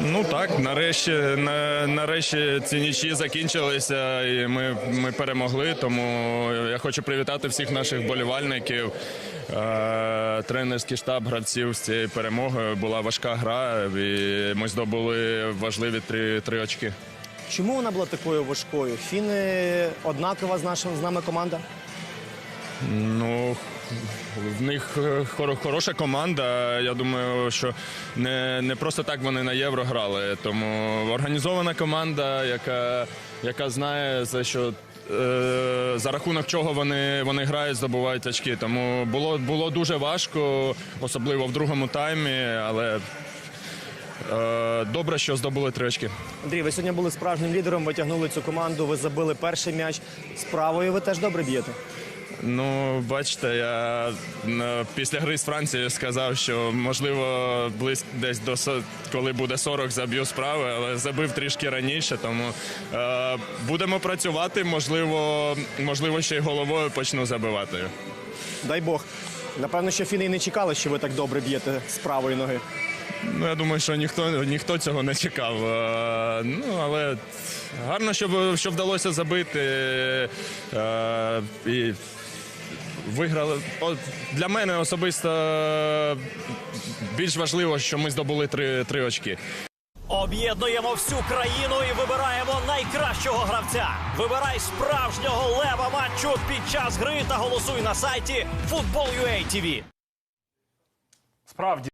Ну так, нарешті, на, нарешті ці нічі закінчилися, і ми, ми перемогли. Тому я хочу привітати всіх наших болівальників. Е, тренерський штаб гравців з цією перемогою була важка гра, і ми здобули важливі три, три очки. Чому вона була такою важкою? Фіни однакова з нашим з нами команда? Ну, в них е, хороша команда. Я думаю, що не, не просто так вони на євро грали. Тому організована команда, яка, яка знає за що. е, За рахунок чого вони, вони грають, здобувають очки. Тому було, було дуже важко, особливо в другому таймі, але е, добре, що здобули три очки. Андрій, ви сьогодні були справжнім лідером, ви тягнули цю команду, ви забили перший м'яч. З правою ви теж добре б'єте. Ну, бачите, я після гри з Францією сказав, що можливо близько десь до коли буде 40, заб'ю справи, але забив трішки раніше. Тому е, будемо працювати. Можливо, можливо, ще й головою почну забивати. Дай Бог. Напевно, що фіни не чекали, що ви так добре б'єте з правої ноги. Ну, я думаю, що ніхто ніхто цього не чекав. Е, ну, але гарно, що, що вдалося забити. Е, і виграли. Для мене особисто більш важливо, що ми здобули три, три очки. Об'єднуємо всю країну і вибираємо найкращого гравця. Вибирай справжнього лева матчу під час гри та голосуй на сайті Football.ua TV. Справді.